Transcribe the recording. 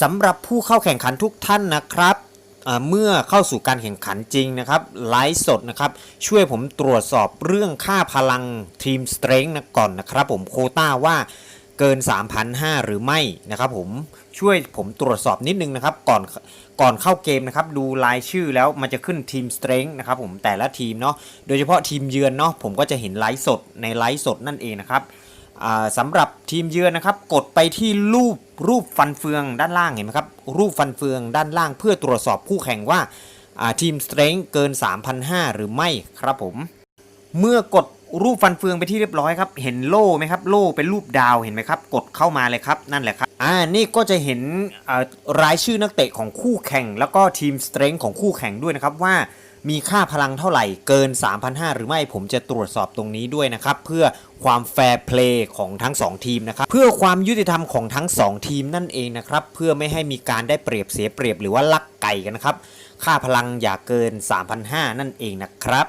สำหรับผู้เข้าแข่งขันทุกท่านนะครับเมื่อเข้าสู่การแข่งขันจริงนะครับไลฟ์สดนะครับช่วยผมตรวจสอบเรื่องค่าพลังทีมสเตร n งนะก่อนนะครับผมโคต้าว่าเกิน 3,500 หรือไม่นะครับผมช่วยผมตรวจสอบนิดนึงนะครับก่อนก่อนเข้าเกมนะครับดูรายชื่อแล้วมันจะขึ้นทีมสเตร n งนะครับผมแต่ละทีมเนาะโดยเฉพาะทีมเยือนเนาะผมก็จะเห็นไลฟ์สดในไลฟ์สดนั่นเองนะครับสำหรับทีมเยือนนะครับกดไปที่รูป รูปฟันเฟืองด้านล่างเห็นไหมครับ รูปฟันเฟืองด้านล่างเพื่อตรวจสอบคู่แข่งว่าทีมสเตร n งเกิน 3,500 หรือไม่ครับผม เมื่อกดรูปฟันเฟืองไปที่เรียบร้อยครับ เห็นโล่ไหมครับ โล่เป็นรูปดาวเห็นไหมครับ กดเข้ามาเลยครับ นั่นแหละครับ อ่า นี่ก็จะเห็นรายชื่อนักเตะของคู่แข่ง แล้วก็ทีมสเตร n งของคู่แข่งด้วยนะครับว่า มีค่าพลังเท่าไหร่เกิน 3,500 หรือไม่ผมจะตรวจสอบตรงนี้ด้วยนะครับ เพื่อความแฟร์เพลย์ของทั้ง 2 ทีมนะครับ เพื่อความยุติธรรมของทั้ง 2 ทีมนั่นเองนะครับ เพื่อไม่ให้มีการได้เปรียบเสียเปรียบหรือว่าลักไก่กันนะครับ ค่าพลังอย่าเกิน 3,500 นั่นเองนะครับ